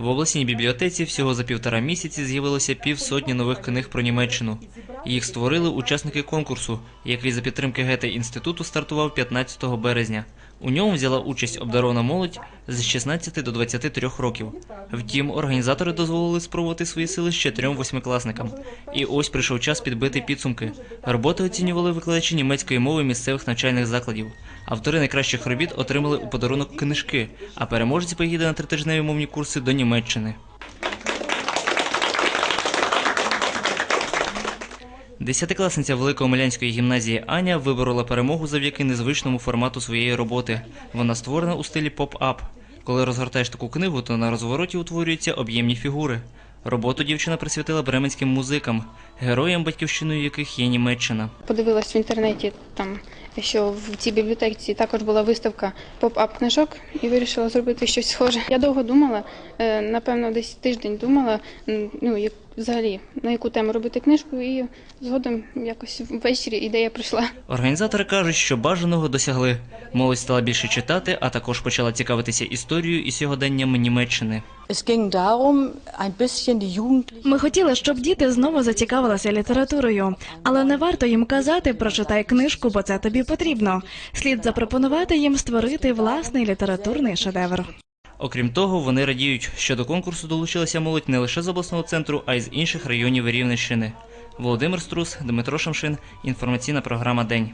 В обласній бібліотеці всього за півтора місяці з'явилося півсотні нових книг про Німеччину. Їх створили учасники конкурсу, який за підтримки Гете інституту стартував 15 березня. У ньому взяла участь обдарована молодь з 16 до 23 років. Втім, організатори дозволили спробувати свої сили ще трьом восьмикласникам. І ось прийшов час підбити підсумки. Роботи оцінювали викладачі німецької мови місцевих навчальних закладів. Автори найкращих робіт отримали у подарунок книжки, а переможець поїде на тритижневі мовні курси до Німеччини. Десятикласниця Великомилянської гімназії Аня виборола перемогу завдяки незвичному формату своєї роботи. Вона створена у стилі поп-ап. Коли розгортаєш таку книгу, то на розвороті утворюються об'ємні фігури. Роботу дівчина присвятила бременським музикам, героям батьківщиною яких є Німеччина. Подивилась в інтернеті там, що в цій бібліотеці також була виставка поп-ап книжок і вирішила зробити щось схоже. Я довго думала, е, напевно, десь тиждень думала, ну як взагалі на яку тему робити книжку, і згодом якось ввечері ідея прийшла. Організатори кажуть, що бажаного досягли. Молодь стала більше читати, а також почала цікавитися історією і сьогоденням Німеччини. Ми хотіли, щоб діти знову зацікавилися літературою, але не варто їм казати прочитай книжку, бо це тобі потрібно. Слід запропонувати їм створити власний літературний шедевр. Окрім того, вони радіють, що до конкурсу долучилася молодь не лише з обласного центру, а й з інших районів Рівненщини. Володимир Струс, Дмитро Шамшин. Інформаційна програма День.